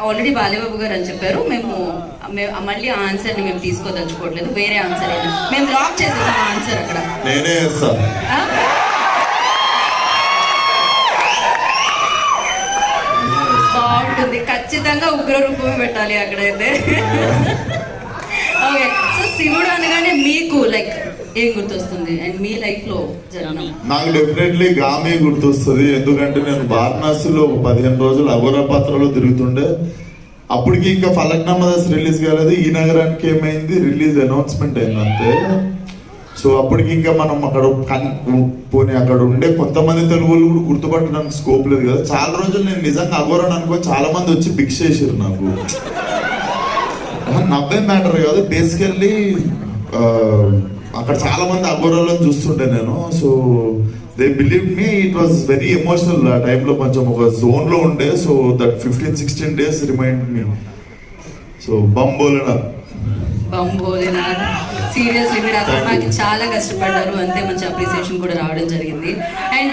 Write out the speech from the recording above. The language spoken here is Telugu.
ఆల్రెడీ బాలేబాబు గారు అని చెప్పారు. మేము మళ్ళీ ఆ ఆన్సర్ని మేము తీసుకోదలుచుకోవట్లేదు. వేరే ఆన్సర్ ఏదో మేము లాక్ చేసేసాం ఆన్సర్ అక్కడ. నేనే? బాగుంటుంది. ఖచ్చితంగా ఉగ్ర రూపమే పెట్టాలి అక్కడైతే. ఓకే. సో శివుడు అనగానే మీకు లైక్ ఏం గుర్తొస్తుంది? అండ్ మీ లైఫ్లో జరిగిన నాకు డెఫినెట్లీ గామే గుర్తొస్తుంది. ఎందుకంటే నేను వారణాసిలో ఒక పదిహేను రోజులు అఘోరపాత్రలో తిరుగుతుండే. అప్పటికి ఇంకా ఫలక్నామా దశ రిలీజ్ కాలేదు. ఈ నగరానికి ఏమైంది? రిలీజ్ అనౌన్స్మెంట్ అయింది అంతే. సో అప్పటికి ఇంకా మనం అక్కడ కన్- పోనీ అక్కడ ఉండే కొంతమంది తెలుగు వాళ్ళు కూడా గుర్తుపట్టడానికి స్కోప్ లేదు కదా. చాలా రోజులు నేను నిజంగా అఘోరని అనుకో చాలా మంది వచ్చి భిక్ష చేసారు నాకు. నవ్వే మ్యాటర్ కాదు. బేసికల్లీ అక్కడ చాలా మంది అఘోరాలను చూస్తుండే నేను. So they believe me it was very emotional ఆ టైంలో కొంచెం ఒక జోన్లో ఉండే. So that fifteen sixteen days remind me so బంబోలన బంబోలినాథ్ సీరియస్లీ మీరు సినిమాకి చాలా కష్టపడ్డారు. అంతే మంచి అప్రిసియేషన్ కూడా రావడం జరిగింది. అండ్